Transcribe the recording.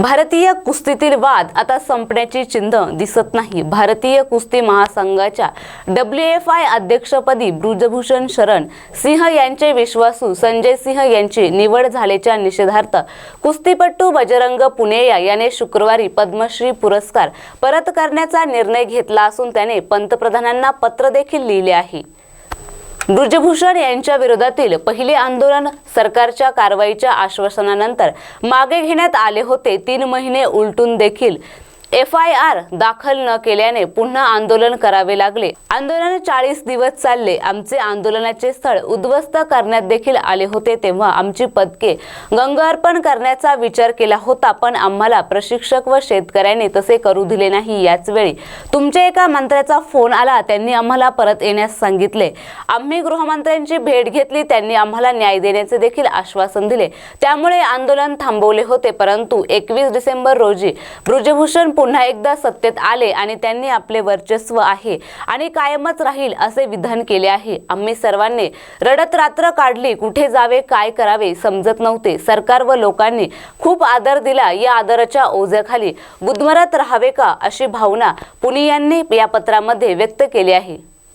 भारतीय कुस्तीतील वाद आता संपण्याची चिन्ह दिसत नाही. भारतीय कुस्ती महासंघाच्या डब्ल्यू एफ आय अध्यक्षपदी ब्रुजभूषण शरण सिंह यांचे विश्वासू संजय सिंह यांची निवड झाल्याच्या निषेधार्थ कुस्तीपट्टू बजरंग पुनेया याने शुक्रवारी पद्मश्री पुरस्कार परत करण्याचा निर्णय घेतला असून त्याने पंतप्रधानांना पत्र देखील लिहिले आहे. ब्रजभूषण यांच्या विरोधातील पहिले आंदोलन सरकारच्या कारवाईच्या आश्वासनानंतर मागे घेण्यात आले होते. तीन महिने उलटून देखील एफ आय आर दाखल न केल्याने पुन्हा आंदोलन करावे लागले. आंदोलन चाळीस दिवस चालले. आमचे आंदोलनाचे स्थळ उद्ध्वस्त करण्यात देखील आले होते तेव्हा आमची पदके गंगार्पण करण्याचा विचार केला होता पण आम्हाला प्रशिक्षक व शेतकऱ्यांनी तसे करू दिले नाही. याच वेळी तुमच्या एका मंत्र्याचा फोन आला. त्यांनी आम्हाला परत येण्यास सांगितले. आम्ही गृहमंत्र्यांची भेट घेतली. त्यांनी आम्हाला न्याय देण्याचे देखील आश्वासन दिले. त्यामुळे आंदोलन थांबवले होते परंतु एकवीस डिसेंबर रोजी ब्रुजभूषण पुन्हा एकदा सत्तेत आले आणि त्यांनी आपले वर्चस्व आहे आणि कायमच राहील असे विधान केले आहे. आम्ही सर्वांनी रडत रात्र काढली कुठे जावे काय करावे समजत नव्हते. सरकार व लोकांनी खूप आदर दिला या आदराच्या ओझ्याखाली गुदमरत राहावे का अशी भावना पुनियांनी या पत्रामध्ये व्यक्त केली आहे.